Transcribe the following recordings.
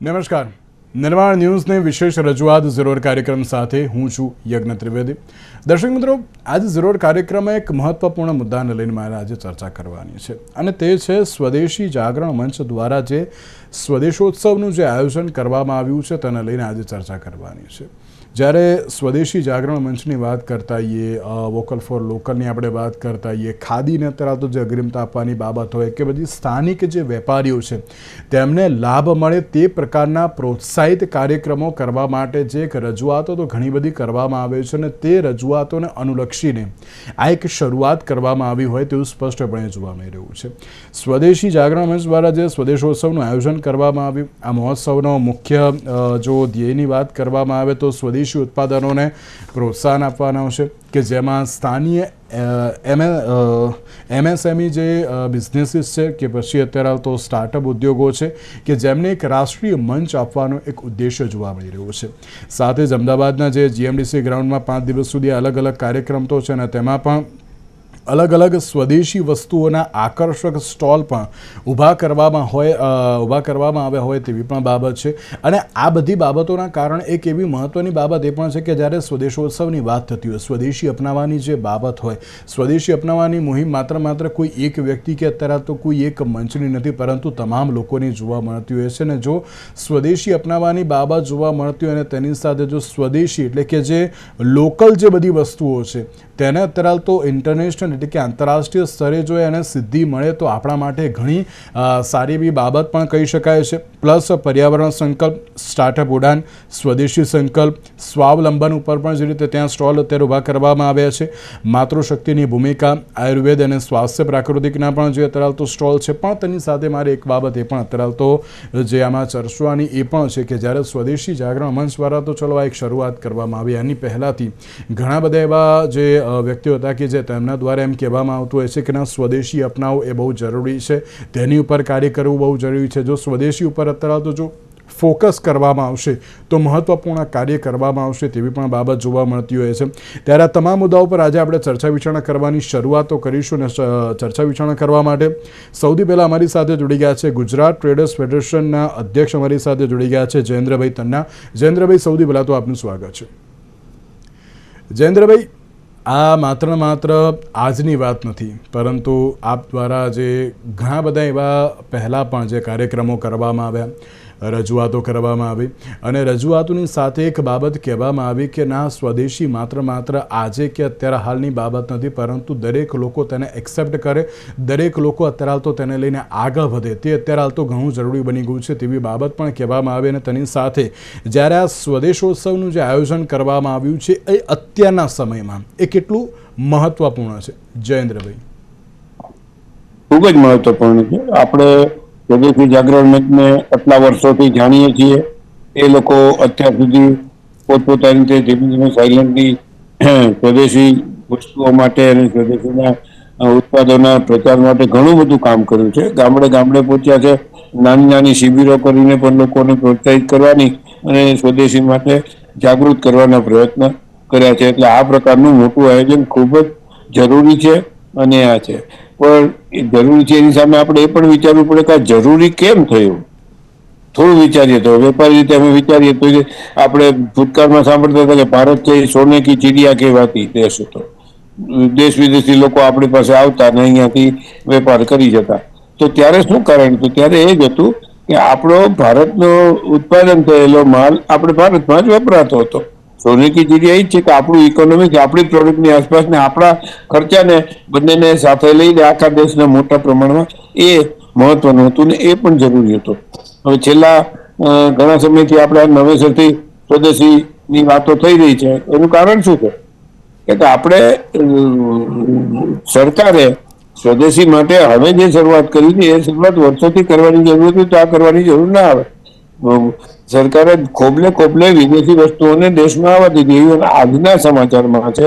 નમસ્કાર. નિર્માણ ન્યૂઝની વિશેષ રજૂઆત ઝરોડ કાર્યક્રમ સાથે હું છું યજ્ઞ ત્રિવેદી. દર્શક મિત્રો, આજે ઝીરોડ કાર્યક્રમ એક મહત્વપૂર્ણ મુદ્દાને લઈને મારે આજે ચર્ચા કરવાની છે અને તે છે સ્વદેશી જાગરણ મંચ દ્વારા જે સ્વદેશોત્સવનું જે આયોજન કરવામાં આવ્યું છે તેને લઈને આજે ચર્ચા કરવાની છે. જ્યારે સ્વદેશી જાગરણ મંચની વાત કરતા આવીએ વોકલ ફોર લોકલની આપણે વાત કરતા હોઈએ ખાદીને અત્યારે તો જે અગ્રિમતા આપવાની બાબત હોય કે બધી સ્થાનિક જે વેપારીઓ છે, તેમને લાભ મળે તે પ્રકારના પ્રોત્સાહિત કાર્યક્રમો કરવા માટે જે એક રજૂઆતો તો ઘણી બધી કરવામાં આવે છે અને તે રજૂઆતોને અનુલક્ષીને આ એક શરૂઆત કરવામાં આવી હોય તેવું સ્પષ્ટપણે જોવા મળી રહ્યું છે. સ્વદેશી જાગરણ મંચ દ્વારા જે સ્વદેશોત્સવનું આયોજન કરવામાં આવ્યું, આ મહોત્સવનો મુખ્ય જો ધ્યેયની વાત કરવામાં આવે તો સ્વદેશી ઉત્પાદનોને પ્રોત્સાહન આપવાના છે કે જેમાં સ્થાનીય એમએ એમએસએમઈ જે બિઝનેસીસ છે કે પછી અત્યારે તો સ્ટાર્ટઅપ ઉદ્યોગો છે કે જેમને એક રાષ્ટ્રીય મંચ આપવાનો એક ઉદ્દેશ્ય જોવા મળી રહ્યો છે. સાથે જ અમદાવાદના જે જીએમડીસી ગ્રાઉન્ડમાં પાંચ દિવસ સુધી અલગ અલગ કાર્યક્રમ તો છે અને તેમાં પણ અલગ અલગ સ્વદેશી વસ્તુઓના આકર્ષક સ્ટોલ પણ ઊભા કરવામાં હોય ઊભા કરવામાં આવ્યા હોય તેવી પણ બાબત છે. અને આ બધી બાબતોના કારણે એક એવી મહત્ત્વની બાબત એ પણ છે કે જ્યારે સ્વદેશોત્સવની વાત થતી હોય, સ્વદેશી અપનાવવાની જે બાબત હોય, સ્વદેશી અપનાવવાની મુહિમ માત્ર માત્ર કોઈ એક વ્યક્તિ કે અત્યારે તો કોઈ એક મંચની નથી, પરંતુ તમામ લોકોની જોવા મળતી હોય છે. અને જો સ્વદેશી અપનાવવાની બાબત જોવા મળતી હોય અને તેની સાથે જો સ્વદેશી એટલે કે જે લોકલ જે બધી વસ્તુઓ છે, તેને અત્યારે તો ઇન્ટરનેશનલ એટલે કે આંતરરાષ્ટ્રીય સ્તરે જો એને સિદ્ધિ મળે તો આપણા માટે ઘણી સારી એવી બાબત પણ કહી શકાય છે. પ્લસ પર્યાવરણ સંકલ્પ સ્ટાર્ટઅપ ઉડાન, સ્વદેશી સંકલ્પ, સ્વાવલંબન ઉપર પણ જે રીતે ત્યાં સ્ટોલ અત્યારે ઊભા કરવામાં આવ્યા છે. માતૃશક્તિની ભૂમિકા, આયુર્વેદ અને સ્વાસ્થ્ય પ્રાકૃતિકના પણ જે અત્યારે તો સ્ટોલ છે, પણ તેની સાથે મારે એક બાબત એ પણ અત્યારે તો, જે આમાં ચર્ચવાની એ પણ છે કે જ્યારે સ્વદેશી જાગરણ મંચ દ્વારા તો ચલો એક શરૂઆત કરવામાં આવી. આની પહેલાંથી ઘણા બધા એવા જે વ્યક્તિઓ હતા કે જે તેમના દ્વારા એમ કહેવામાં આવતું હોય છે કે ના, સ્વદેશી અપનાવવું એ બહુ જરૂરી છે. તેની ઉપર કાર્ય કરવું બહુ જરૂરી છે. જો સ્વદેશી ઉપર અત્યારે તો જો ફોકસ કરવામાં આવશે, તો મહત્વપૂર્ણ કાર્ય કરવામાં આવશે તેવી પણ બાબત જોવા મળતી હોય છે. ત્યારે આ તમામ મુદ્દાઓ પર આજે આપણે ચર્ચા વિચારણા કરવાની શરૂઆતો કરીશું અને ચર્ચા વિચારણા કરવા માટે સૌથી પહેલાં અમારી સાથે જોડી ગયા છે ગુજરાત ટ્રેડર્સ ફેડરેશનના અધ્યક્ષ અમારી સાથે જોડી ગયા છે જયેન્દ્રભાઈ તન્ના. જયેન્દ્રભાઈ, સૌથી પહેલાં તો આપનું સ્વાગત છે. જયેન્દ્રભાઈ આ માત્ર ને માત્ર આજની વાત નથી, પરંતુ આપ દ્વારા જે ઘણા બધા એવા પહેલાં પણ જે કાર્યક્રમો કરવામાં આવ્યા રજૂઆતો કરવામાં આવી. અને રજૂઆતોની સાથે એક બાબત કહેવામાં આવી કે ના, સ્વદેશી માત્ર માત્ર આજે કે અત્યારે હાલની બાબત નથી, પરંતુ દરેક લોકો તેને એક્સેપ્ટ કરે. દરેક લોકો અત્યારે હાલ તો તેને લઈને આગળ વધે. તે અત્યારે હાલ તો ઘણું જરૂરી બની ગયું છે તેવી બાબત પણ કહેવામાં આવી અને તેની સાથે જ્યારે આ સ્વદેશોત્સવનું જે આયોજન કરવામાં આવ્યું છે, એ અત્યારના સમયમાં એ કેટલું મહત્વપૂર્ણ છે? જયેન્દ્રભાઈ. ખૂબ જ મહત્વપૂર્ણ છે. આપણે સ્વદેશી જાગરણ મંચને આટલા વર્ષોથી જાણીએ છીએ. એ લોકો અત્યાર સુધી પોતપોતાની રીતે ધીમે ધીમે સાયલન્ટની સ્વદેશી વસ્તુઓ માટે અને સ્વદેશીના ઉત્પાદનોના પ્રચાર માટે ઘણું બધું કામ કર્યું છે. ગામડે ગામડે પહોંચ્યા છે. નાની નાની શિબિરો કરીને પણ લોકોને પ્રોત્સાહિત કરવાની અને સ્વદેશી માટે જાગૃત કરવાના પ્રયત્ન કર્યા છે. એટલે આ પ્રકારનું મોટું આયોજન ખૂબ જ જરૂરી છે અને આ છે. પણ એ જરૂરી છે એની સામે આપણે એ પણ વિચારવું પડે કે જરૂરી કેમ થયું? થોડું વિચારીએ તો, વેપારી રીતે અમે વિચારીએ તો આપણે ભૂતકાળમાં સાંભળતા હતા કે ભારત છે સોને કી ચીડિયા કહેવાતી દેશ હતો. દેશ વિદેશી લોકો આપણી પાસે આવતા ને અહીંયાથી વેપાર કરી જતા. તો ત્યારે શું કારણ? હતું ત્યારે એ જ હતું કે આપણો ભારતનો ઉત્પાદન થયેલો માલ આપણે ભારતમાં જ વપરાતો હતો. સોને કી એ જ છે કે આપણું ઇકોનોમિક આપણી પ્રોડક્ટની આસપાસ ને આપણા ખર્ચાને બંનેને સાથે લઈને આખા દેશના મોટા પ્રમાણમાં એ મહત્વનું હતું ને એ પણ જરૂરી હતું. હવે છેલ્લા ઘણા સમયથી આપણે નવેસરથી સ્વદેશીની વાતો થઈ રહી છે. એનું કારણ શું છે? કે આપણે સરકારે સ્વદેશી માટે હવે જે શરૂઆત કરી છે, એ શરૂઆત વર્ષોથી કરવાની જરૂર હતી, તો આ કરવાની જરૂર ના આવે. સરકારે ખોબલે ખોબલે વિદેશી વસ્તુઓને દેશમાં આવવા દીધી. એવું આજના સમાચારમાં છે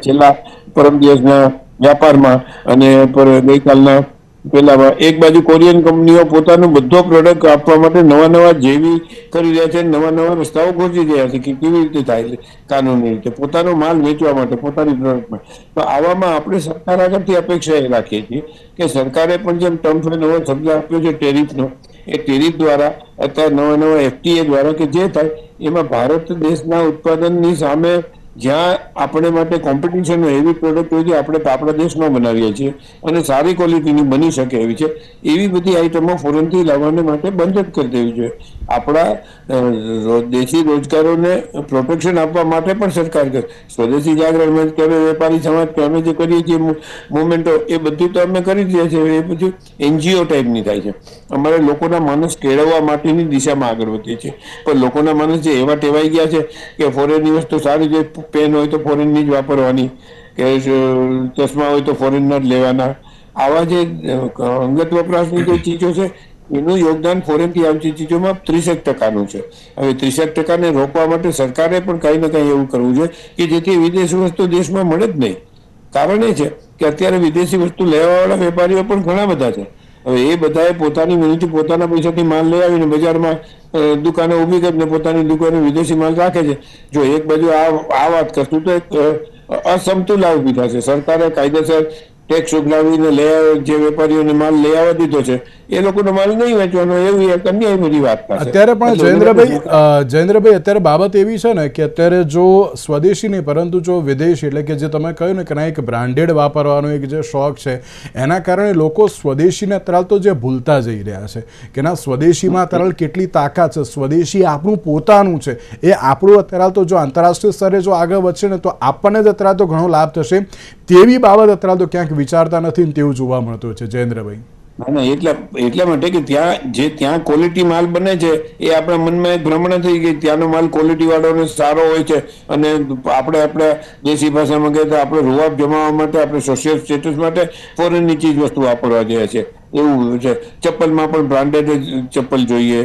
છેલ્લા પરમ દિવસના વ્યાપારમાં અને ગઈકાલના પેલામાં એક બાજુ કોરિયન કંપનીઓ પોતાનો બધો પ્રોડક્ટ આપવા માટે નવા નવા જેવી કરી રહ્યા છે, નવા નવા રસ્તાઓ ગોઠવી રહ્યા છે કે કેવી રીતે થાય છે, કાનૂની રીતે. પોતાનો માલ વેચવા માટે, પોતાની પ્રોડક્ટમાં તો આવામાં આપણે સરકાર આગળથી અપેક્ષા એ રાખીએ છીએ કે સરકારે પણ જેમ ટર્મ્સ એન્ડ નવો શબ્દ આપ્યો છે ટેરિફનો એ ટેરિફ દ્વારા અત્યારે નવા નવા એફટીએ દ્વારા કે જે થાય, એમાં ભારત દેશના ઉત્પાદનની સામે જ્યાં આપણે માટે કોમ્પિટિશન એવી પ્રોડક્ટ હોય છે આપણે આપણા દેશમાં બનાવીએ છીએ અને સારી ક્વોલિટીની બની શકે એવી છે, એવી બધી આઈટમો ફોરેનથી લાવવાને માટે બંધ જ કરી દેવી જોઈએ. આપણા દેશી રોજગારોને પ્રોટેક્શન આપવા માટે પણ સરકાર કરે. સ્વદેશી જાગરણ કે વેપારી સમાજ કે અમે જે કરીએ છીએ મુવમેન્ટો એ બધું તો અમે કરી દઈએ છીએ. એ બધું એનજીઓ ટાઈપની થાય છે. અમારે લોકોના માનસ કેળવવા માટેની દિશામાં આગળ વધીએ છીએ પણ લોકોના માનસ જે એવા ટેવાઈ ગયા છે કે ફોરેનની વસ્તુ સારી જે પેન હોય તો ફોરેનની જ વાપરવાની, કે ચશ્મા હોય તો ફોરેનના જ લેવાના. આવા જે અંગત વપરાશની જે ચીજો છે એનું યોગદાન ફોરેનથી આવતી ચીજોમાં ત્રીસેક ટકાનું છે. હવે ત્રીસેક ટકાને રોકવા માટે સરકારે પણ કંઈ ને કંઈ એવું કરવું જોઈએ કે જેથી વિદેશી વસ્તુ દેશમાં મળે જ નહીં. કારણ એ છે કે અત્યારે વિદેશી વસ્તુ લેવાવાળા વેપારીઓ પણ ઘણા બધા છે. હવે એ બધાએ પોતાની મિનિટથી પોતાના પૈસાથી માલ લઈ આવીને બજારમાં દુકાને ઊભી કરીને પોતાની દુકાને વિદેશી માલ રાખે છે. જો એક બાજુ આ આ વાત કરશું તો એક અસમતુલા ઊભી થશે. સરકારે કાયદેસર ટેક્સ ઉઘરાવીને લઈ આવે જે વેપારીઓને માલ લઈ આવવા દીધો છે એ લોકોનો માલ નહીં વેચવાનો એવી એક અન્યાય બધી વાત અત્યારે પણ જયેન્દ્રભાઈ જયેન્દ્રભાઈ અત્યારે બાબત એવી છે ને કે અત્યારે જો સ્વદેશી નહીં પરંતુ જો વિદેશી એટલે કે જે તમે કહ્યું ને કે ના એક બ્રાન્ડેડ વાપરવાનો એક જે શોખ છે એના કારણે લોકો સ્વદેશીને અત્યારે તો જે ભૂલતા જઈ રહ્યા છે કે ના સ્વદેશીમાં અત્યારે કેટલી તાકાત છે સ્વદેશી આપણું પોતાનું છે એ આપણું અત્યારે તો જો આંતરરાષ્ટ્રીય સ્તરે જો આગળ વધશે ને તો આપણને જ અત્યારે તો ઘણો લાભ થશે તેવી બાબત અત્યારે તો ક્યાંક વિચારતા નથી ને તેવું જોવા મળતું છે, જયેન્દ્રભાઈ. ના એટલા એટલા માટે કે ત્યાં, જે ત્યાં ક્વોલિટી માલ બને છે, એ આપણા મનમાં એક ભ્રમણ થઈ ગઈ. ત્યાંનો માલ ક્વોલિટી વાળો સારો હોય છે અને આપણે, આપણા દેશી ભાષામાં કહીએ તો આપણે રૂવાબ જમાવવા માટે, આપણે સોશિયલ સ્ટેટસ માટે ફોરેનની ચીજ વસ્તુ વાપરવા જઈએ છે. એવું છે. ચપ્પલમાં પણ બ્રાન્ડેડ ચપ્પલ જોઈએ.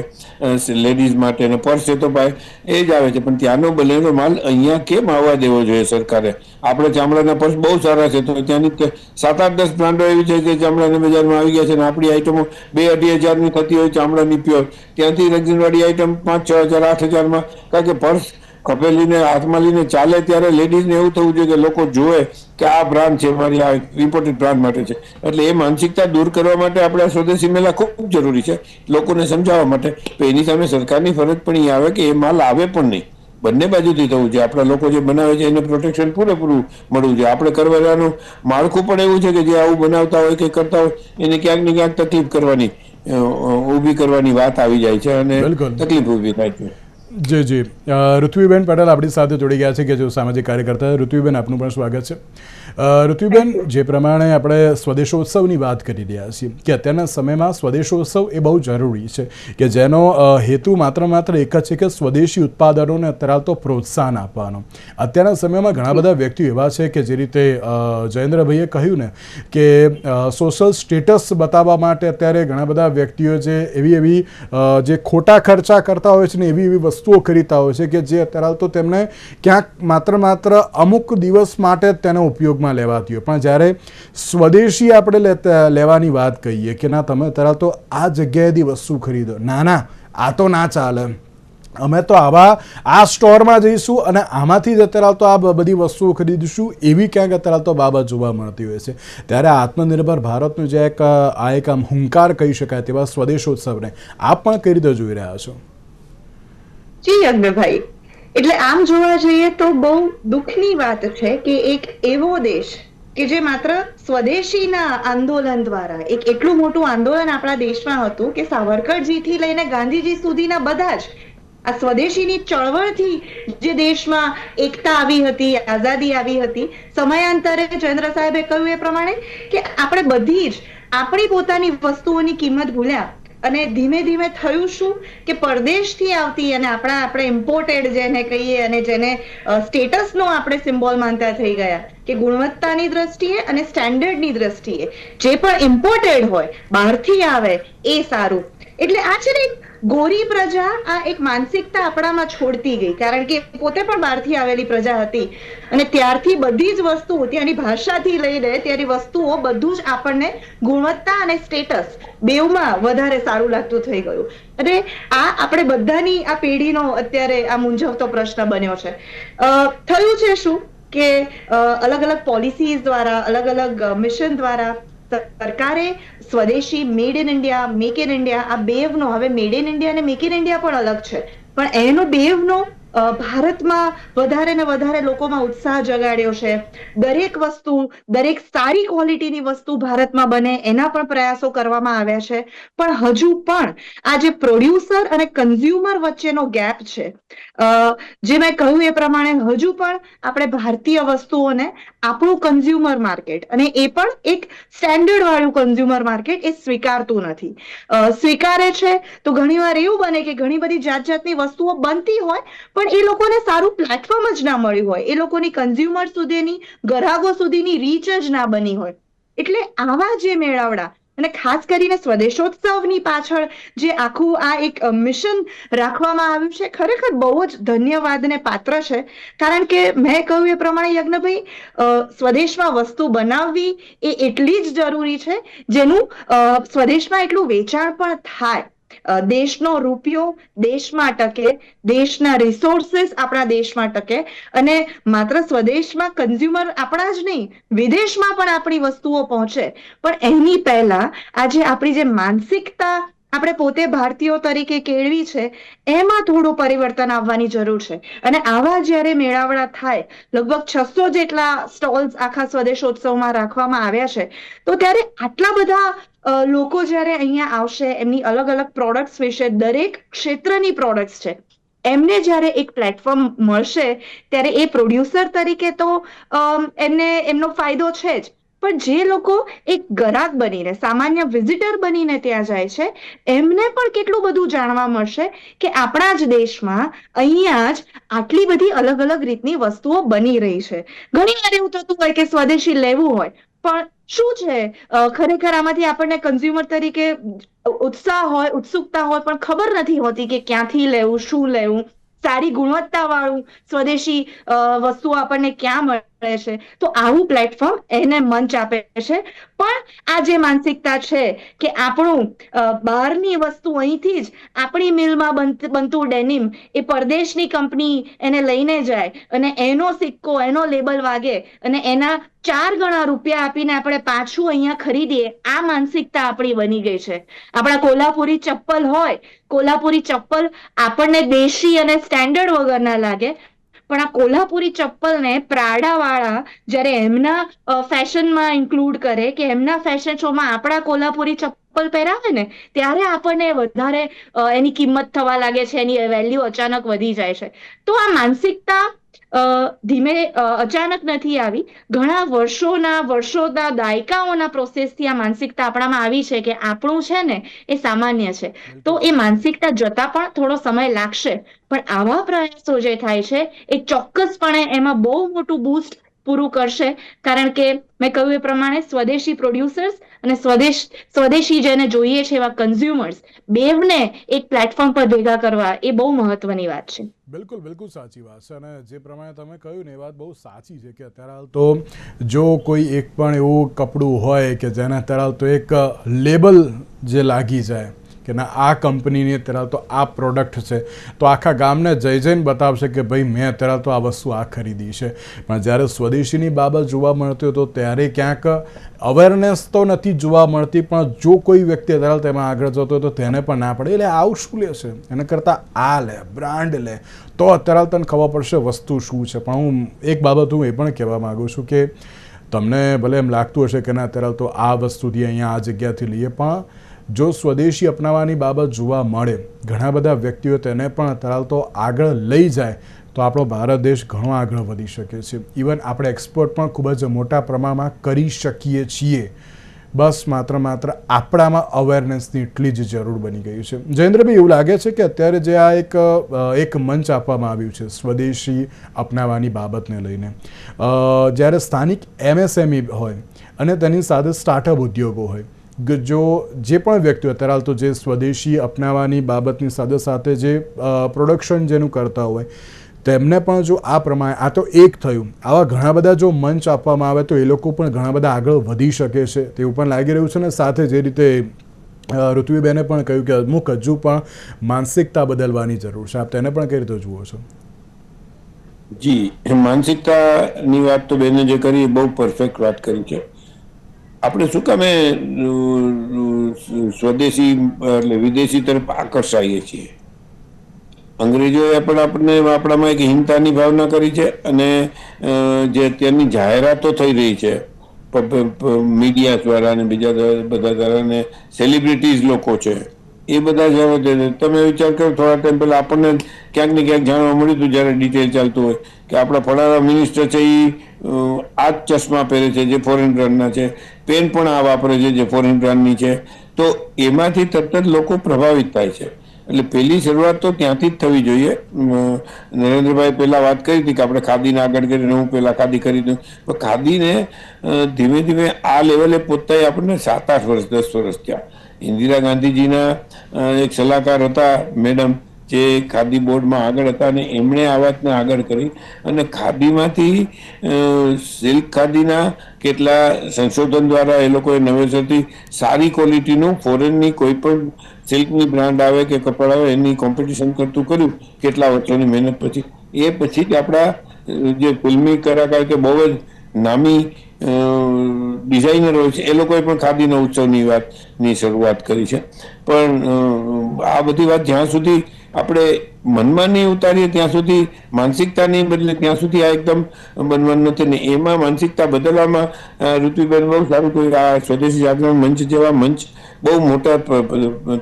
લેડીઝ માટે અને પર્સ છે તો ભાઈ એ જ આવે છે. પણ ત્યાંનો બનેલો માલ અહીંયા કેમ આવવા દેવો જોઈએ સરકારે? આપણે ચામડાના પર્સ બહુ સારા છે. તો ત્યાંની સાત આઠ દસ બ્રાન્ડો એવી છે જે ચામડાના બજારમાં આવી ગયા છે અને આપણી આઈટમો બે અઢી હજારની થતી હોય ચામડાની પ્યોર ત્યાંથી રંગીનવાળી આઈટમ પાંચ, છ હજાર, આઠ હજારમાં. કારણ કે પર્સ કપેલીને હાથમાં લઈને ચાલે ત્યારે લેડીઝને એવું થવું જોઈએ કે લોકો જોવે કે આ બ્રાન્ડ છે મારી આ ઇમ્પોર્ટેડ બ્રાન્ડ માટે છે. એટલે એ માનસિકતા દૂર કરવા માટે આપણે આ સ્વદેશી મેળા ખૂબ જરૂરી છે લોકોને સમજાવવા માટે. તો એની સામે સરકારની ફરજ પણ એ આવે કે એ માલ આવે પણ નહીં. બંને બાજુથી થવું છે આપણા લોકો જે બનાવે છે એને પ્રોટેક્શન પૂરેપૂરું મળવું જોઈએ. આપણે કરવાનું માળખું પણ એવું છે કે જે આવું બનાવતા હોય કે કરતા હોય એને ક્યાંક ને ક્યાંક તકલીફ કરવાની ઊભી કરવાની વાત આવી જાય છે અને. તકલીફ ઊભી થાય છે. જી જી. ઋત્વીબેન પટેલ આપણી સાથે જોડી ગયા છે કે જો સામાજિક કાર્યકર્તા ઋત્વીબેન આપનું પણ સ્વાગત છે. અ, ઋત્વીબેન જે પ્રમાણે આપણે સ્વદેશોત્સવની વાત કરી રહ્યા છીએ કે અત્યારના સમયમાં સ્વદેશોત્સવ એ બહુ જરૂરી છે કે જેનો હેતુ માત્ર માત્ર એક જ છે કે સ્વદેશી ઉત્પાદનોને અત્યારે તો પ્રોત્સાહન આપવાનો. અત્યારના સમયમાં ઘણા બધા વ્યક્તિઓ એવા છે કે જે રીતે જયેન્દ્રભાઈએ કહ્યું ને કે સોશિયલ સ્ટેટસ બતાવવા માટે અત્યારે ઘણા બધા વ્યક્તિઓ જે એવી એવી જે ખોટા ખર્ચા કરતા હોય છે ને એવી એવી વસ્તુઓ ખરીદતા હોય છે કે જે અત્યારે તો તેમને ક્યાંક માત્ર માત્ર અમુક દિવસ માટે તેનો ઉપયોગમાં લેવાતી હોય. પણ જ્યારે સ્વદેશી આપણે લેવાની વાત કહીએ કે ના, તમે અત્યારે તો આ જગ્યાએથી વસ્તુ ખરીદો. ના ના, આ તો ના ચાલે. અમે તો આવા, આ સ્ટોરમાં જઈશું અને આમાંથી જ અત્યારે તો આ બધી વસ્તુઓ ખરીદીશું એવી ક્યાંક અત્યારે તો બાબત જોવા મળતી હોય છે. ત્યારે આત્મનિર્ભર ભારતનું જે એક, આ એક આમ હુંકાર કહી શકાય તેવા સ્વદેશોત્સવને આપ પણ કઈ રીતે જોઈ રહ્યા છો. જી યજ્ઞભાઈ એટલે આમ જોવા જઈએ તો બહુ દુઃખની વાત છે કે એક એવો દેશ કે જે માત્ર સ્વદેશીના આંદોલન દ્વારા, એક એટલું મોટું આંદોલન આપણા દેશમાં હતું કે સાવરકરજીથી લઈને ગાંધીજી સુધીના બધા જ આ સ્વદેશીની ચળવળથી જે દેશમાં એકતા આવી હતી, આઝાદી આવી હતી, સમયાંતરે ચંદ્ર સાહેબે કહ્યું એ પ્રમાણે કે આપણે બધી જ આપણી પોતાની વસ્તુઓની કિંમત ભૂલ્યા. અને ધીમે ધીમે થયું શું કે પરદેશથી આવતી અને આપણા આપણે ઇમ્પોર્ટેડ જેને કહીએ અને જેને સ્ટેટસનો આપણે સિમ્બોલ માનતા થઈ ગયા કે ગુણવત્તાની દ્રષ્ટિએ અને સ્ટેન્ડર્ડની દ્રષ્ટિએ જે પણ ઇમ્પોર્ટેડ હોય, બહારથી આવે, એ સારું. એટલે આ છે ને ગોરી પ્રજા આ એક માનસિકતા આપણામાં છોડતી ગઈ. કારણ કે પોતે પણ બહારથી આવેલી પ્રજા હતી. અને ત્યારથી બધી જ વસ્તુઓ ત્યાંની ભાષાથી લઈને ત્યાંની વસ્તુઓ બધું જ આપણને ગુણવત્તા અને સ્ટેટસ બેવમાં વધારે સારું લાગતું થઈ ગયું. અને આ આપણે બધાની આ પેઢીનો અત્યારે આ મૂંઝવતો પ્રશ્ન બન્યો છે. થયું છે શું કે અલગ અલગ પોલિસીઝ દ્વારા અલગ અલગ મિશન દ્વારા સરકારે સ્વદેશી made in India make in India આ બેવનો, હવે મેડ ઇન ઇન્ડિયા અને મેક ઇન ઇન્ડિયા પણ અલગ છે. પણ એનો બેવનો ભારતમાં વધારે ને વધારે લોકોમાં ઉત્સાહ જગાડ્યો છે. દરેક વસ્તુ, દરેક સારી ક્વોલિટીની વસ્તુ ભારતમાં બને એના પણ પ્રયાસો કરવામાં આવ્યા છે. પણ હજુ પણ આ જે પ્રોડ્યુસર અને કન્ઝ્યુમર વચ્ચેનો ગેપ છે. જે મેં કહ્યું એ પ્રમાણે હજુ પણ આપણે ભારતીય વસ્તુઓને આપણું કન્ઝ્યુમર માર્કેટ અને એ પણ એક સ્ટેન્ડર્ડ વાળું કન્ઝ્યુમર માર્કેટ એ સ્વીકારતું નથી. સ્વીકારે છે તો ઘણીવાર એવું બને કે ઘણી બધી જાત જાતની વસ્તુઓ બનતી હોય, પણ એ લોકોને સારું પ્લેટફોર્મ જ ના મળ્યું હોય. એ લોકોની કન્ઝ્યુમર સુધીની, ગ્રાહકો સુધીની રીચ જ ના બની હોય. એટલે આવા જે મેળાવડા અને ખાસ કરીને સ્વદેશોત્સવની પાછળ જે આખું આ એક મિશન રાખવામાં આવ્યું છે, ખરેખર બહુ જ ધન્યવાદને પાત્ર છે. કારણ કે મેં કહ્યું એ પ્રમાણે, યજ્ઞભાઈ સ્વદેશમાં વસ્તુ બનાવવી એ એટલી જ જરૂરી છે, જેનું સ્વદેશમાં એટલું વેચાણ પણ થાય. દેશનો રૂપિયો દેશમાં ટકે, દેશના રિસોર્સિસ આપણા દેશમાં ટકે અને માત્ર સ્વદેશમાં કન્ઝ્યુમર આપણા જ નહીં, વિદેશમાં પણ આપણી વસ્તુઓ પહોંચે. પણ એની પહેલા આજે આપણી જે માનસિકતા આપણે પોતે ભારતીયો તરીકે કેળવી છે, એમાં થોડું પરિવર્તન આવવાની જરૂર છે. અને આવા જ્યારે મેળાવડા થાય, લગભગ છસો જેટલા સ્ટોલ્સ આખા સ્વદેશોત્સવમાં રાખવામાં આવ્યા છે, તો ત્યારે આટલા બધા લોકો જ્યારે અહીંયા આવશે, એમની અલગ અલગ પ્રોડક્ટ્સ વિશે, દરેક ક્ષેત્રની પ્રોડક્ટ્સ છે, એમને જ્યારે એક પ્લેટફોર્મ મળશે, ત્યારે એ પ્રોડ્યુસર તરીકે તો એમને, એમનો ફાયદો છે જ. પણ જે લોકો એક ગ્રાહક બનીને, સામાન્ય વિઝિટર બનીને ત્યાં જાય છે, એમને પણ કેટલું બધું જાણવા મળશે કે આપણા જ દેશમાં અહીંયા જ આટલી બધી અલગ અલગ રીતની વસ્તુઓ બની રહી છે. ઘણી વાર એવું થતું હોય કે સ્વદેશી લેવું હોય, પણ શું છે? ખરેખર આમાંથી આપણને કન્ઝ્યુમર તરીકે ઉત્સાહ હોય, ઉત્સુકતા હોય, પણ ખબર નથી હોતી કે ક્યાંથી લેવું, શું લેવું? સારી ગુણવત્તા વાળું સ્વદેશી વસ્તુઓ આપણને ક્યાં મળે છે તો આવું પ્લેટફોર્મ એને મંચ આપે છે. પણ આ જે માનસિકતા છે કે આપણું બહારની વસ્તુ અહીંથી જ આપણી મિલમાં બનતું ડેનિમ એ પરદેશની કંપની એને લઈને જાય અને એનો સિક્કો, એનો લેબલ વાગે અને એના ચાર ગણા રૂપિયા આપીને આપણે પાછું અહીંયા ખરીદીએ, આ માનસિકતા આપણી બની ગઈ છે. આપણા કોલ્હાપુરી ચપ્પલ હોય, કોલ્હાપુરી ચપ્પલ આપણને દેશી અને સ્ટેન્ડર્ડ વગરના લાગે પણ આ કોલ્હાપુરી ચપ્પલને પ્રાડા વાળા જ્યારે એમના ફેશનમાં ઇન્ક્લુડ કરે કે એમના ફેશન શોમાં આપણા કોલ્હાપુરી ચપ્પલ પહેરાવે ને, ત્યારે આપણને વધારે એની કિંમત થવા લાગે છે, એની વેલ્યુ અચાનક વધી જાય છે. તો આ માનસિકતા ધીમે અચાનક નથી આવી. ઘણા વર્ષોના વર્ષોના દાયકાઓના પ્રોસેસથી આ માનસિકતા આપણામાં આવી છે કે આપણું છે ને એ સામાન્ય છે. તો એ માનસિકતા જતા પણ થોડો સમય લાગશે. પણ આવા પ્રયાસો જે થાય છે એ ચોક્કસપણે એમાં બહુ મોટું બૂસ્ટ પૂરું કરશે. કારણ કે મેં કહ્યું એ પ્રમાણે સ્વદેશી પ્રોડ્યુસર્સ અને સ્વદેશ, સ્વદેશી જેને જોઈએ છે એવા કન્ઝ્યુમર્સ બેવને એક પ્લેટફોર્મ પર ભેગા કરવા એ બહુ મહત્વની વાત છે. બિલકુલ બિલકુલ સાચી વાત છે. અને જે પ્રમાણે તમે કહ્યું ને એ વાત બહુ સાચી છે કે અત્યારે હાલ તો જો કોઈ એક પણ એવું કપડું હોય કે જેને અત્યારે હાલ તો એક લેબલ જે લાગી જાય કે ના, આ કંપનીની અત્યારે તો આ પ્રોડક્ટ છે. તો આખા ગામને જઈ જઈને બતાવશે કે ભાઈ, મેં અત્યારે તો આ વસ્તુ આ ખરીદી છે. પણ જ્યારે સ્વદેશીની બાબત જોવા મળતી હતો ત્યારે ક્યાંક અવેરનેસ તો નથી જોવા મળતી, પણ જો કોઈ વ્યક્તિ અત્યારે તેમાં આગળ જતો હોય તો તેને પણ ના પડે. એટલે આવું શું લે છે? એને કરતાં આ લે બ્રાન્ડ લે. તો અત્યારે તને ખબર પડશે વસ્તુ શું છે. પણ હું એક બાબત હું એ પણ કહેવા માગું છું કે તમને ભલે એમ લાગતું હશે કે ના, અત્યારે તો આ વસ્તુથી અહીંયા આ જગ્યાથી લઈએ, પણ જો સ્વદેશી અપનાવવાની બાબત જોવા મળે, ઘણા બધા વ્યક્તિઓ તેને પણ અત્યારે તો આગળ લઈ જાય, તો આપણો ભારત દેશ ઘણો આગળ વધી શકે છે. ઇવન આપણે એક્સપોર્ટ પણ ખૂબ જ મોટા પ્રમાણમાં કરી શકીએ છીએ. બસ માત્ર માત્ર આપણામાં અવેરનેસની એટલી જ જરૂર બની ગઈ છે. જયેન્દ્રભાઈ એવું લાગે છે કે અત્યારે જે આ એક એક મંચ આપવામાં આવ્યું છે સ્વદેશી અપનાવવાની બાબતને લઈને? જ્યારે સ્થાનિક એમએસએમઈ હોય અને તેની સાથે સ્ટાર્ટઅપ ઉદ્યોગો હોય જો જે પણ વ્યક્તિઓ, અત્યારે હાલ તો જે સ્વદેશી અપનાવવાની બાબતની સાથે સાથે જે પ્રોડક્શન જેનું કરતા હોય, તેમને પણ જો આ પ્રમાણે, આ તો એક થયું. આવા ઘણા બધા જો મંચ આપવામાં આવે તો એ લોકો પણ ઘણા બધા આગળ વધી શકે છે. તેવું પણ લાગી રહ્યું છે ને, સાથે જે રીતે ઋત્વીબેને પણ કહ્યું કે અમુક હજુ પણ માનસિકતા બદલવાની જરૂર છે. આપ તેને પણ કઈ રીતે જુઓ છો? જી, માનસિકતાની વાત તો બેને જે કરી, એ બહુ પરફેક્ટ વાત કરી છે આપણે શું કામે સ્વદેશી, એટલે વિદેશી તરફ આકર્ષાઈએ છીએ. અંગ્રેજોએ પણ આપણને આપણામાં એક હિંતાની ભાવના કરી છે અને જે અત્યારની જાહેરાતો થઈ રહી છે મીડિયા દ્વારા અને બીજા બધા દ્વારા ને સેલિબ્રિટીઝ લોકો છે, એ બધા જ્યારે તમે વિચાર કરો થોડા ટાઈમ પહેલાં આપણને ક્યાંક ને ક્યાંક જાણવા મળ્યું હતું જ્યારે ડિટેલ ચાલતું હોય, કે આપણા ફલાણા મિનિસ્ટર છે એ આ જ ચશ્મા પહેરે છે જે ફોરેન બ્રાન્ડના છે પેન પણ આ વાપરે છે, જે ફોરેન બ્રાન્ડની છે. તો એમાંથી તરત જ લોકો પ્રભાવિત થાય છે. એટલે પહેલી શરૂઆત તો ત્યાંથી જ થવી જોઈએ. નરેન્દ્રભાઈ પહેલા વાત કરી હતી કે આપણે ખાદીને આગળ કરીને હું પહેલા ખાદી કરી દઉં પણ ખાદીને ધીમે ધીમે આ લેવલે પોતાએ આપણને સાત આઠ વર્ષ, દસ વર્ષ થયા. ઇન્દિરા ગાંધીજીના એક સલાહકાર હતા, મેડમ જે ખાદી બોર્ડમાં આગળ હતા અને એમણે આ વાતને આગળ કરી. અને ખાદીમાંથી સિલ્ક ખાદીના કેટલા સંશોધન દ્વારા એ લોકોએ નવેસરથી સારી ક્વોલિટીનું ફોરેનની કોઈ પણ સિલ્કની બ્રાન્ડ આવે કે કપડાં આવે, એની કોમ્પિટિશન કરતું કર્યું કેટલા વર્ષોની મહેનત પછી. એ પછી જ આપણા જે ફિલ્મી કલાકાર કે બહુ જ નામી ડિઝાઇનર હોય છે, એ લોકોએ પણ ખાદીના ઉત્સવની વાતની શરૂઆત કરી છે. પણ આ બધી વાત જ્યાં સુધી આપણે મનમાં નહીં ઉતારીએ ત્યાં સુધી માનસિકતા નહીં બદલે ત્યાં સુધી આ એકદમ બનવાનું નથી ને એમાં માનસિકતા બદલવામાં ઋતુબેન બહુ સારું કર્યું આ સ્વદેશી જાગરણ મંચ જેવા મંચ બહુ મોટા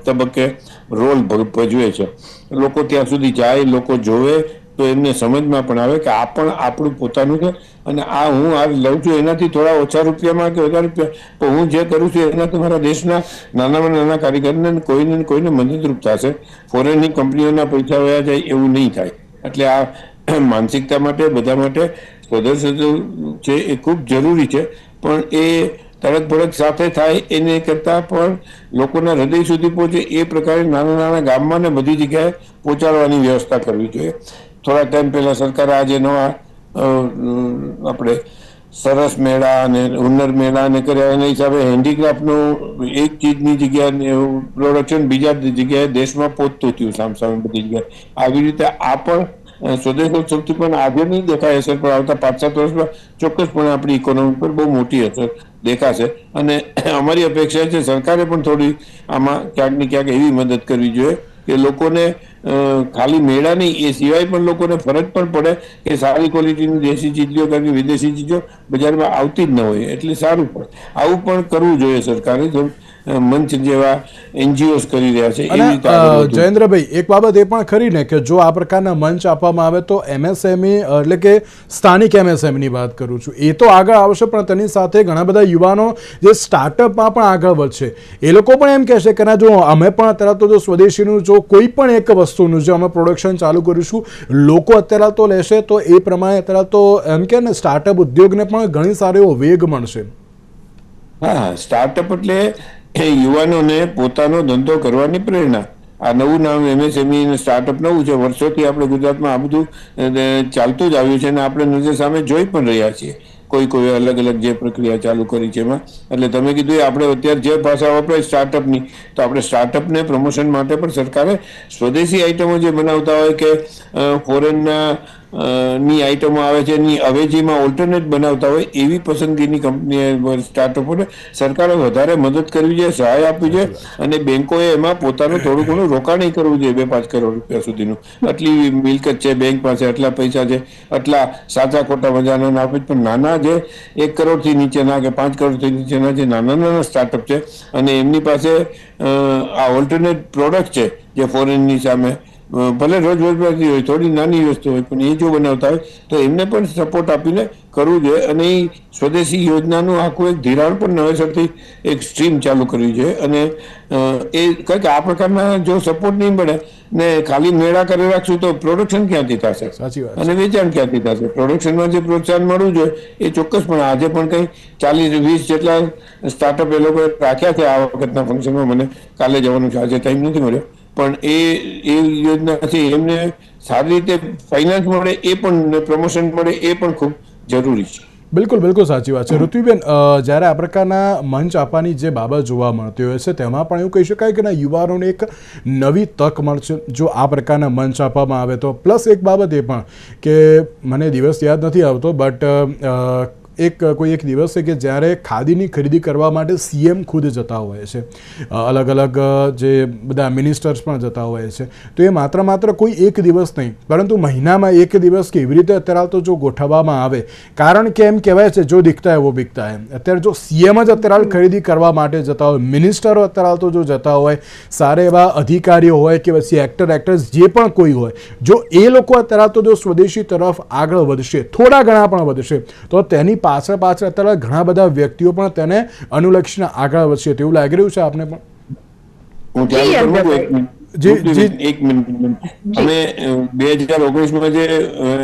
તબક્કે રોલ ભજવે છે. લોકો ત્યાં સુધી જાય, લોકો જોવે તો એમને સમજમાં પણ આવે કે આ પણ આપણું પોતાનું છે અને આ હું આ લઉં છું. એનાથી થોડા ઓછા રૂપિયામાં કે વધારે રૂપિયા. પણ હું જે કરું છું એનાથી મારા દેશના નાનામાં નાના કારીગરને કોઈને કોઈને મદદરૂપ થશે. ફોરેનની કંપનીઓના પૈસા વયા જાય એવું નહીં થાય. એટલે આ માનસિકતા માટે, બધા માટે સ્વદેશ છે એ ખૂબ જરૂરી છે. પણ એ તડક ભડક સાથે થાય એને કરતાં પણ લોકોના હૃદય સુધી પહોંચે એ પ્રકારે નાના નાના ગામમાં ને બધી જગ્યાએ પહોંચાડવાની વ્યવસ્થા કરવી જોઈએ. થોડા ટાઈમ પહેલા સરકારે આજે નવા આપણે સરસ મેળા અને હુનર મેળા અને કર્યા એના હિસાબે હેન્ડીક્રાફ્ટનું એક ચીજની જગ્યાએ પ્રોડક્શન બીજા જગ્યાએ દેશમાં પહોંચતું થયું સામસામે બધી જગ્યાએ. આવી રીતે આ પણ સ્વદેશોત્સવથી પણ આજે નહીં દેખાય અસર, પણ આવતા પાંચ સાત વર્ષમાં ચોક્કસપણે આપણી ઇકોનોમી પર બહુ મોટી અસર દેખાશે. અને અમારી અપેક્ષા છે સરકારે પણ થોડી આમાં ક્યાંક ને ક્યાંક એવી મદદ કરવી જોઈએ કે લોકોને ખાલી મેળા નહીં, એ સિવાય પણ લોકોને ફરજ પણ પડે કે સારી ક્વોલિટીની દેશી ચીજો કારણ કે વિદેશી ચીજો બજારમાં આવતી જ ન હોય, એટલે સારું પડે. આવું પણ કરવું જોઈએ સરકારે મંચ જેવા એનજીઓસ કરી રહ્યા છે. જયેન્દ્રભાઈ એક બાબત એ પણ ખરી ને કે જો આ પ્રકારના મંચ આપવામાં આવે તો એમએસએમઈ એટલે કે સ્થાનિક એમએસએમઈની વાત કરું છું એ તો આગળ આવશે પણ તેની સાથે ઘણા બધા યુવાનો જે સ્ટાર્ટઅપમાં પણ આગળ વધશે એ લોકો પણ એમ કહેશે કે ના જો અમે પણ અત્યારે તો જો સ્વદેશીનું જો કોઈ પણ એક વસ્તુનું જો અમે પ્રોડક્શન ચાલુ કરીશું લોકો અત્યારે તો લેશે તો એ પ્રમાણે અત્યારે તો એમ કે ને સ્ટાર્ટઅપ ઉદ્યોગને પણ ઘણી સારો એવો વેગ મળશે હા સ્ટાર્ટઅપ એટલે યુવાનોને પોતાનો ધંધો કરવાની પ્રેરણા. આ નવું નામ એમએસએમઈ સ્ટાર્ટઅપ નવું છે. વર્ષોથી આપણે ગુજરાતમાં આ બધું ચાલતું જ આવ્યું છે અને આપણે નજર સામે જોઈ પણ રહ્યા છીએ. કોઈ કોઈ અલગ અલગ જે પ્રક્રિયા ચાલુ કરી છે એમાં. એટલે તમે કીધું આપણે અત્યારે જે ભાષા વપરાય સ્ટાર્ટઅપની તો આપણે સ્ટાર્ટઅપને પ્રમોશન માટે પણ સરકારે સ્વદેશી આઇટમો જે બનાવતા હોય કે ફોરેનના ની આઇટમો આવે છે એની અવેજીમાં ઓલ્ટરનેટ બનાવતા હોય એવી પસંદગીની કંપની સ્ટાર્ટઅપોને સરકારે વધારે મદદ કરવી જોઈએ સહાય આપવી જોઈએ અને બેન્કોએ એમાં પોતાનું થોડું ઘણું રોકાણ કરવું જોઈએ બે પાંચ કરોડ રૂપિયા સુધીનું. આટલી મિલકત છે બેંક પાસે આટલા પૈસા છે આટલા સાચા ખોટા મજાના ના આપે પણ નાના જે એક કરોડથી નીચેના કે પાંચ કરોડથી નીચેના જે નાના નાના સ્ટાર્ટઅપ છે અને એમની પાસે આ ઓલ્ટરનેટ પ્રોડક્ટ છે જે ફોરેનની સામે ભલે રોજ રોજગારી હોય થોડી નાની વસ્તુ હોય પણ એ જો બનાવતા હોય તો એમને પણ સપોર્ટ આપીને કરવું જોઈએ. અને એ સ્વદેશી યોજનાનું આખું એક ધિરાણ પણ નવેસરથી એક સ્ટ્રીમ ચાલુ કરવી જોઈએ અને એ કંઈક આ પ્રકારના જો સપોર્ટ નહીં મળે ને ખાલી મેળા કરી રાખશું તો પ્રોડક્શન ક્યાંથી થશે? અને વેચાણ ક્યાંથી થશે? પ્રોડક્શનમાં જે પ્રોત્સાહન મળવું જોઈએ એ ચોક્કસ પણ આજે પણ કંઈ ચાલીસ વીસ જેટલા સ્ટાર્ટઅપ એ લોકોએ રાખ્યા છે આ વખતના ફંક્શનમાં મને કાલે જવાનું છે. આજે ટાઈમ નથી મળ્યો. પણ એ એ યોજના છે એમને સારી રીતે ફાઇનાન્સ મળે એ પણ પ્રમોશન મળે એ પણ ખૂબ જરૂરી છે. બિલકુલ બિલકુલ સાચી વાત છે. ઋત્વિબેન જ્યારે આ પ્રકારના મંચ આપવાની જે બાબત જોવા મળતી હોય છે તેમાં પણ એવું કહી શકાય કે ના યુવાનોને એક નવી તક મળશે. જો આ પ્રકારના મંચ આપવામાં આવે તો. પ્લસ એક બાબત એ પણ કે મને દિવસ યાદ નથી આવતો બટ એક કોઈ એક દિવસ છે કે જ્યારે ખાદીની ખરીદી કરવા માટે સીએમ ખુદ જતા હોય છે અલગ અલગ જે બધા મિનિસ્ટર્સ પણ જતા હોય છે, તો એ માત્ર માત્ર કોઈ એક દિવસ નહીં, પરંતુ મહિનામાં એક દિવસ કે એવી રીતે અત્યારે તો જો ગોઠવવામાં આવે, કારણ કે એમ કહેવાય છે, જો દીખતા હોય વો બિકતા હે અત્યારે જો સીએમ જ અત્યારે ખરીદી કરવા માટે જતા હોય, મિનિસ્ટરો અત્યારે તો જો જતા હોય, સારા એવા અધિકારીઓ હોય કે પછી એક્ટર એક્ટર્સ જે પણ કોઈ હોય, જો એ લોકો અત્યારે તો જો સ્વદેશી તરફ આગળ વધશે, થોડા ઘણા પણ વધશે, તો તેની પાછળ પાછળ અત્યારે ઘણા બધા વ્યક્તિઓ પણ તેને અનુલક્ષીને આગળ વધશે તેવું લાગી રહ્યું છે આપને પણ. એક મિનિટ જી, જી. એક મિનિટ અમે બે હજાર ઓગણીસમાં જે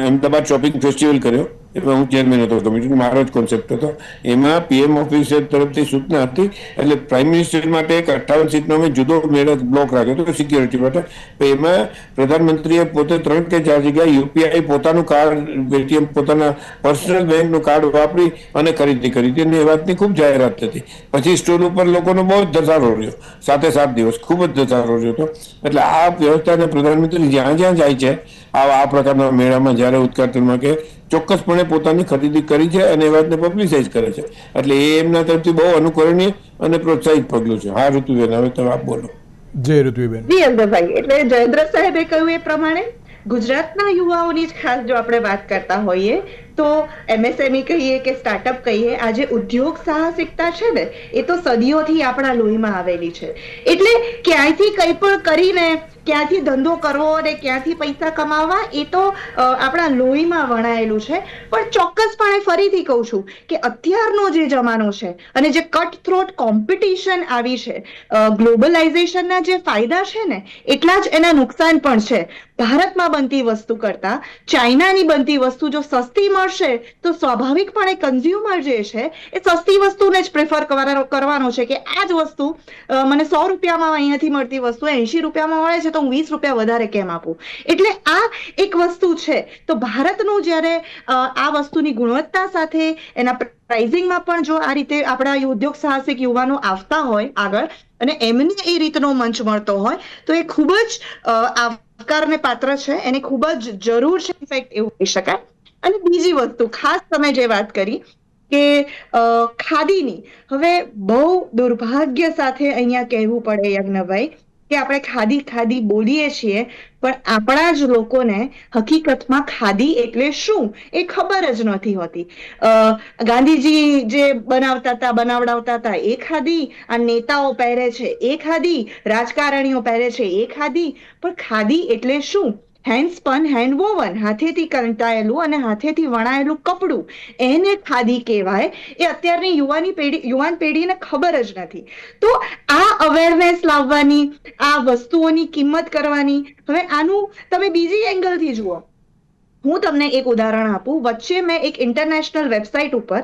અમદાવાદ શોપિંગ ફેસ્ટિવલ કર્યો એમાં હું ચેરમેન હતો કમિટીનો મારો જ કોન્સેપ્ટ હતો. એમાં પીએમ ઓફિસ તરફથી સૂચના હતી, એટલે પ્રાઇમ મિનિસ્ટર માટે એક અઠ્ઠાવન સીટનો અમે જુદો મેળો બ્લોક રાખ્યો હતો સિક્યોરિટી માટે. તો એમાં પ્રધાનમંત્રીએ પોતે ત્રણ કે ચાર જગ્યાએ યુપીઆઈ પોતાનું કાર્ડ પેટીએમ પોતાના પર્સનલ બેંકનું કાર્ડ વાપરી અને ખરીદી કરી હતી. અને એ વાતની ખૂબ જાહેરાત થતી. પછી સ્ટોર ઉપર લોકોનો બહુ જ ધસારો રહ્યો. સાથે સાત દિવસ ખૂબ જ ધસારો રહ્યો હતો. એટલે આ વ્યવસ્થાને પ્રધાનમંત્રી જ્યાં જ્યાં જાય છે આ આ પ્રકારના મેળામાં જ્યારે ઉદઘાટનમાં કે ચોક્કસપણે પોતાની ખરીદી કરી છે અને એ વાતને પબ્લિસાઇઝ કરે છે. એટલે એ એમના તરફથી બહુ અનુકરણીય અને પ્રોત્સાહિત પગલું છે. હા ઋતુબેન હવે તમે આપ બોલો. જય ઋતુબેન. જી અમદાભાઈ એટલે જયેન્દ્ર સાહેબે કહ્યું એ પ્રમાણે ગુજરાતના યુવાઓની જ ખાસ જો આપણે વાત કરતા હોઈએ તો એમએસએમઈ કહીએ કે સ્ટાર્ટઅપ કહીએ, આજે ઉદ્યોગ સાહસિકતા છે ને, એ તો સદીઓથી આપણા લોહીમાં આવેલી છે. એટલે ક્યાંયથી કંઈ પણ કરીને, ક્યાંથી ધંધો કરવો અને ક્યાંથી પૈસા કમાવા એ તો આપણા લોહીમાં વણાયેલું છે. પણ ચોક્કસપણે ફરીથી કહું છું કે અત્યારનો જે જમાનો છે અને જે કટ થ્રોટ કોમ્પિટિશન આવી છે ગ્લોબલાઇઝેશનના જે ફાયદા છે ને, એટલા જ એના નુકસાન પણ છે. ભારતમાં બનતી વસ્તુ કરતા, ચાઇનાની બનતી વસ્તુ જો સસ્તી મળશે, તો સ્વાભાવિકપણે કન્ઝ્યુમર જે છે, એ સસ્તી વસ્તુને જ પ્રેફર કરવાનો છે કે આ જ વસ્તુ મને સો રૂપિયામાં અહીંયાથી મળતી વસ્તુ એંશી રૂપિયામાં મળે છે તો હું વીસ રૂપિયા વધારે કેમ આપું? એટલે આ એક વસ્તુ છે. તો ભારતનું જ્યારે આ વસ્તુની ગુણવત્તા સાથે એના પ્રાઇઝિંગમાં પણ જો આ રીતે આપણા ઉદ્યોગ સાહસિક યુવાનો આવતા હોય આગળ અને એમને એ રીતનો મંચ મળતો હોય, તો એ ખૂબ જ આવકારને પાત્ર છે. એને ખૂબ જ જરૂર છે ઇનફેક્ટ એવું કહી શકાય. અને બીજી વસ્તુ, ખાસ તમે જે વાત કરી કે ખાદીની, હવે બહુ દુર્ભાગ્ય સાથે અહીંયા કહેવું પડે યજ્ઞભાઈ કે આપણે ખાદી ખાદી બોલીએ છીએ, પણ આપણા જ લોકોને હકીકતમાં ખાદી એટલે શું એ ખબર જ નથી હોતી. ગાંધીજી જે બનાવતા હતા, બનાવડાવતા હતા, એ ખાદી આ નેતાઓ પહેરે છે, એ ખાદી, રાજકારણીઓ પહેરે છે, એ ખાદી, પણ ખાદી એટલે શું? હેન્ડસ્પન હેન્ડ વોવન, હાથેથી કંટાયેલું અને હાથેથી વણાયેલું કપડું. એને ખાદી કહેવાય. એ અત્યારની યુવાની પેઢી, યુવાન પેઢીને ખબર જ નથી. તો આ અવેરનેસ લાવવાની, આ વસ્તુઓની કિંમત કરવાની. હવે આનું તમે બીજી એંગલથી જુઓ. હું તમને એક ઉદાહરણ આપું. વચ્ચે મેં એક ઇન્ટરનેશનલ વેબસાઇટ ઉપર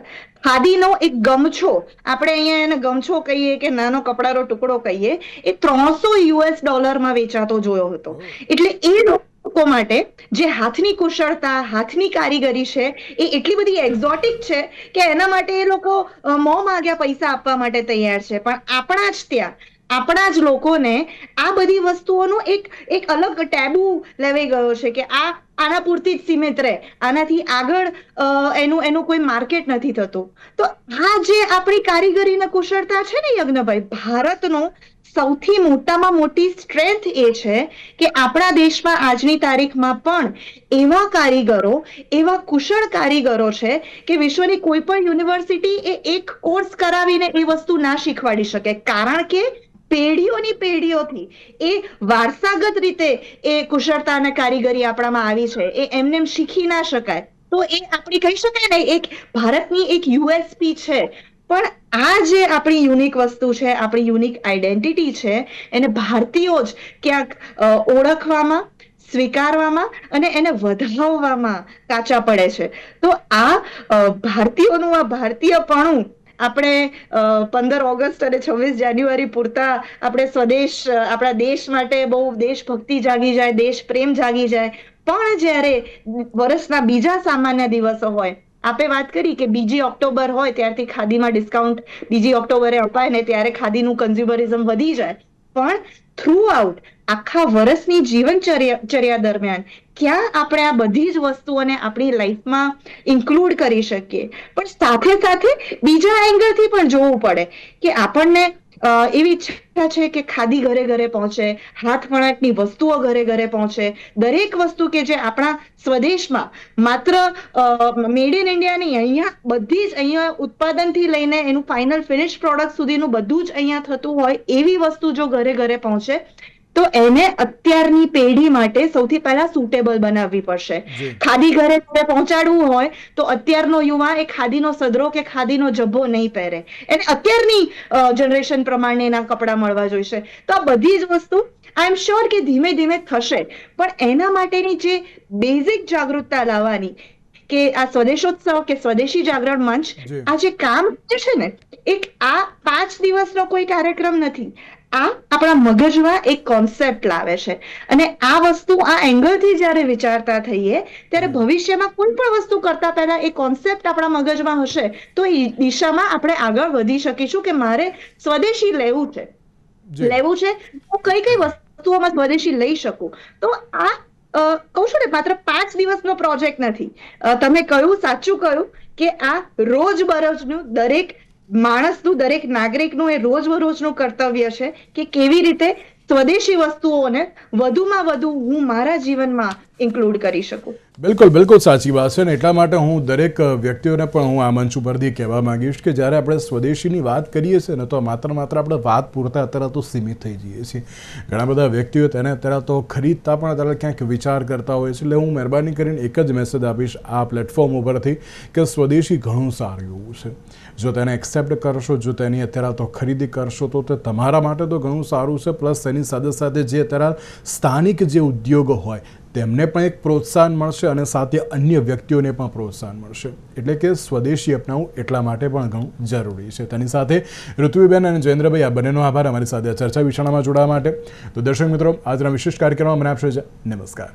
ખાદીનો એક ગમછો, આપણે અહીંયા એને ગમછો કહીએ કે નાનો કપડાનો ટુકડો કહીએ, એ ત્રણસો યુએસ ડોલરમાં વેચાતો જોયો હતો. એટલે એ લોકો માટે જે હાથની કુશળતા, હાથની કારીગરી છે, એ એટલી બધી એક્ઝોટિક છે કે એના માટે એ લોકો મોં માગ્યા પૈસા આપવા માટે તૈયાર છે. પણ આપણા જ ત્યાં, આપણા જ લોકોને આ બધી વસ્તુઓનો એક એક અલગ ટેબુ લેવાઈ ગયો છે કે આ આના પૂરતી જ સીમિત રહે. આનાથી આગળ એનું એનું કોઈ માર્કેટ નથી થતું. તો આ જે આપણી કારીગરીના કુશળતા છે ને યજ્ઞભાઈ, ભારતનો સૌથી મોટામાં મોટી સ્ટ્રેન્થ એ છે કે આપણા દેશમાં આજની તારીખમાં પણ એવા કારીગરો, એવા કુશળ કારીગરો છે કે વિશ્વની કોઈ પણ યુનિવર્સિટી એ એક કોર્સ કરાવીને એ વસ્તુ ના શીખવાડી શકે. કારણ કે પેઢીઓની પેઢીઓથી. એ વારસાગત રીતે એ કુશળતા અને કારીગરી આપણામાં આવી છે. એ એમને એમ શીખી ના શકાય. તો એ આપણી કહી શકાય ને, એક ભારતની એક યુએસપી છે. પણ આ જે આપણી યુનિક વસ્તુ છે, આપણી યુનિક આઈડેન્ટિટી છે, એને ભારતીયો જ ક્યાંક ઓળખવામાં, સ્વીકારવામાં અને એને વધાવવામાં કાચા પડે છે. તો આ ભારતીયોનું આ ભારતીયપણું આપણે પંદર ઓગસ્ટ અને છવ્વીસ જાન્યુઆરી પૂરતા આપણે સ્વદેશ આપણા દેશ માટે બહુ દેશભક્તિ જાગી જાય, દેશ પ્રેમ જાગી જાય. પણ જ્યારે વર્ષના બીજા સામાન્ય દિવસો હોય, આપે વાત કરી કે બીજી ઓક્ટોબર હોય ત્યારથી ખાદીમાં ડિસ્કાઉન્ટ, બીજી ઓક્ટોબરે અપાય ને ત્યારે ખાદીનું કન્ઝ્યુમરિઝમ વધી જાય. પણ થ્રુ આઉટ આખા વર્ષની જીવનચર્યા, ચર્યા દરમિયાન ક્યાં આપણે આ બધી જ વસ્તુઓને આપણી લાઈફમાં ઇન્ક્લુડ કરી શકીએ? પણ સાથે સાથે બીજા એંગલથી પણ જોવું પડે કે આપણને એવી ઈચ્છા છે કે ખાદી ઘરે ઘરે પહોંચે, હાથ વણાટની વસ્તુઓ ઘરે ઘરે પહોંચે. દરેક વસ્તુ કે જે આપણા સ્વદેશમાં માત્ર મેડ ઇન ઇન્ડિયા નહીં, અહીંયા બધી જ અહીંયા ઉત્પાદનથી લઈને એનું ફાઇનલ ફિનિશ પ્રોડક્ટ સુધીનું બધું જ અહીંયા થતું હોય એવી વસ્તુ જો ઘરે ઘરે પહોંચે તો એને અત્યારની પેઢી માટે સૌથી પહેલા સુટેબલ બનાવવી પડશે. ખાદી ઘરે પહોંચાડવું હોય તો અત્યારનો યુવા એ ખાદીનો સદરો કે ખાદીનો જબ્બો નહીં પહેરે. એને અત્યારની જનરેશન પ્રમાણે એના કપડાં મળવા જોઈશે. તો આ બધી જ વસ્તુ આઈ એમ શ્યોર કે ધીમે ધીમે થશે. પણ એના માટેની જે બેઝિક જાગૃતતા લાવવાની કે આ સ્વદેશોત્સવ કે સ્વદેશી જાગરણ મંચ આ જે કામ છે ને એક આ પાંચ દિવસનો કોઈ કાર્યક્રમ નથી. આ આપણા મગજમાં એક કોન્સેપ્ટ લાવે છે. અને આ વસ્તુ આ એંગલથી જ્યારે વિચારતા થઈએ ત્યારે ભવિષ્યમાં કોઈ પણ વસ્તુ કરતા પહેલા એ કોન્સેપ્ટ આપણા મગજમાં હશે તો એ દિશામાં આપણે આગળ વધી શકીશું કે મારે સ્વદેશી લેવું છે. લેવું છે હું કઈ કઈ વસ્તુઓમાં સ્વદેશી લઈ શકું? તો આ કહું છું ને માત્ર પાંચ દિવસનો પ્રોજેક્ટ નથી. તમે કહ્યું સાચું કહ્યું કે આ રોજબરોજનું દરેક માણસનું દરેક નાગરિકનું એ રોજબરોજનું કર્તવ્ય છે કે કેવી રીતે સ્વદેશી વસ્તુઓને વધુમાં વધુ હું મારા જીવનમાં ઇન્ક્લુડ કરી શકું. બિલકુલ બિલકુલ સાચી વાત છે ને. એટલા માટે હું દરેક વ્યક્તિઓને પણ હું આ મંચ ઉપરથી કહેવા માંગીશ કે જ્યારે આપણે સ્વદેશીની વાત કરીએ છીએ ને, તો માત્ર માત્ર આપણે વાત પૂરતા અત્યારે તો સીમિત થઈ જઈએ છીએ. ઘણા બધા વ્યક્તિઓ તેને અત્યારે તો ખરીદતા પણ અત્યારે ક્યાંક વિચાર કરતા હોય છે. એટલે હું મહેરબાની કરીને એક જ મેસેજ આપીશ આ પ્લેટફોર્મ ઉપરથી કે સ્વદેશી ઘણું સારું એવું છે. જો તેને એક્સેપ્ટ કરશો, જો તેની અત્યારે તો ખરીદી કરશો, તો તે તમારા માટે તો ઘણું સારું છે. પ્લસ તેની સાથે સાથે જે અત્યારે સ્થાનિક જે ઉદ્યોગો હોય તેમને પણ એક પ્રોત્સાહન મળશે અને સાથે અન્ય વ્યક્તિઓને પણ પ્રોત્સાહન મળશે. એટલે કે સ્વદેશી અપનાવવું એટલા માટે પણ ઘણું જરૂરી છે. તેની સાથે ઋતુબેન અને જયેન્દ્રભાઈ, આ બંનેનો આભાર. અમારી સાથે ચર્ચા વિષાણામાં જોડાવા માટે. તો દર્શક મિત્રો, આજના વિશેષ કાર્યક્રમમાં મને આપશો નમસ્કાર.